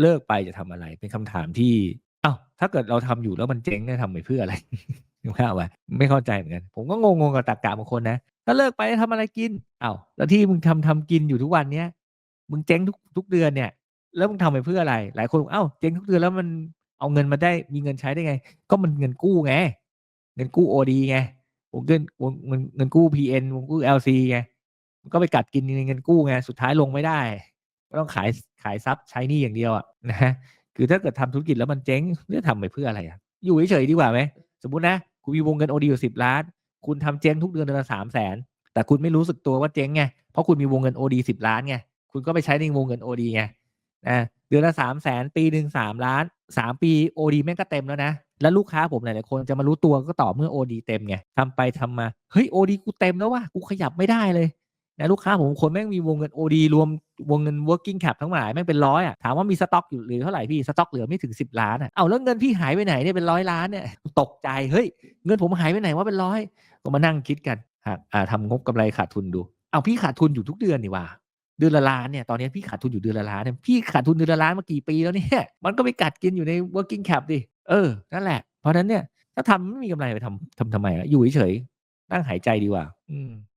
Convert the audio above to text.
เลิกไปจะทำอะไร เป็นคำถามที่อ้าวถ้าเกิดเราทำอยู่แล้วมันเจ๊งเนี่ยทำไปเพื่ออะไรนึกภาพไหมไม่เข้าใจเหมือนกัน ผมก็งงๆกับตรรกะบางคนนะถ้าเลิกไปจะทำอะไรกินอ้าวแล้วที่มึงทำทำกินอยู่ทุกวันเนี้ยมึงเจ๊งทุกทุกเดือนเนี่ย แล้วมึงทำไปเพื่ออะไร?หลายคนบอกอ้าวเจ๊งทุกเดือนแล้วมันเอาเงินมาได้มีเงินใช้ได้ไง?ก็มันเงินกู้ไง เงินกู้ OD ไงวงเงินวงเงินเงินกู้ PN วงกู้ LC ไงมันก็ไปกัดกินเงินกู้ไงสุดท้ายลงไม่ได้ ก็ต้องขายขายทรัพย์ใช้หนี้อย่างเดียวอะนะครับคือถ้าเกิดทำธุรกิจแล้วมันเจ๊งจะทำไปเพื่ออะไรอะ?อยู่เฉยๆดีกว่าไหม?สมมตินะคุณมีวงเงิน OD อยู่10,000,000คุณทำเจ๊งทุกเดือนเดือนละ300,000แต่คุณไม่รู้สึกตัวว่าเจ๊งไงเพราะคุณมีวงเงิน OD 10,000,000ไงคุณก็ไปใช้ในวงเงิน OD ไงอาเดือนละ300,000ปีหนึ่ง3,000,000 3ปี OD แม่งก็เต็มแล้วนะแล้วลูกค้าผมหลายๆคนจะมารู้ตัวก็ต่อเมื่อ OD เต็มไงทำไปทำมาเฮ้ย OD กูเต็มแล้วว่ะกูขยับไม่ได้เลย นะลูกค้าผมคนแม่งมีวงเงิน OD รวมวงเงิน working cap ทั้งหลายแม่งเป็น100อะถามว่ามีสต๊อกอยู่หลือเท่าไหร่พี่?สต๊อกเหลือไม่ถึง 10,000,000อะอ้าแล้วเงินพี่หายไปไหนเนี่ยเป็น100,000,000เนี่ยตกใจเฮ้ยเงินผมหายไปไหนวะเป็น100ก็มานั่งคิดกันหากอ่าทำงบกำไรขาดทุนดูเอาพี่ขาดทุนอยู่ทุกเดือนนี่ว่าเดือนละ1,000,000เนี่ยตอนนี้พี่ขาดทุนอยู่เดือนละ1,000,000เนี่ยพี่ขาดทุนเดือนละ1,000,000มากี่ปีแล้วเนี่ยมันก็ไปกัดกินอยู่ใน working cap ดิเออนั่นแหละ เพราะนั้นเนี่ยถ้าทำไม่มีกำไรไปทำทำทำไมอะอยู่เฉยๆนั่งหายใจดีกว่า อืม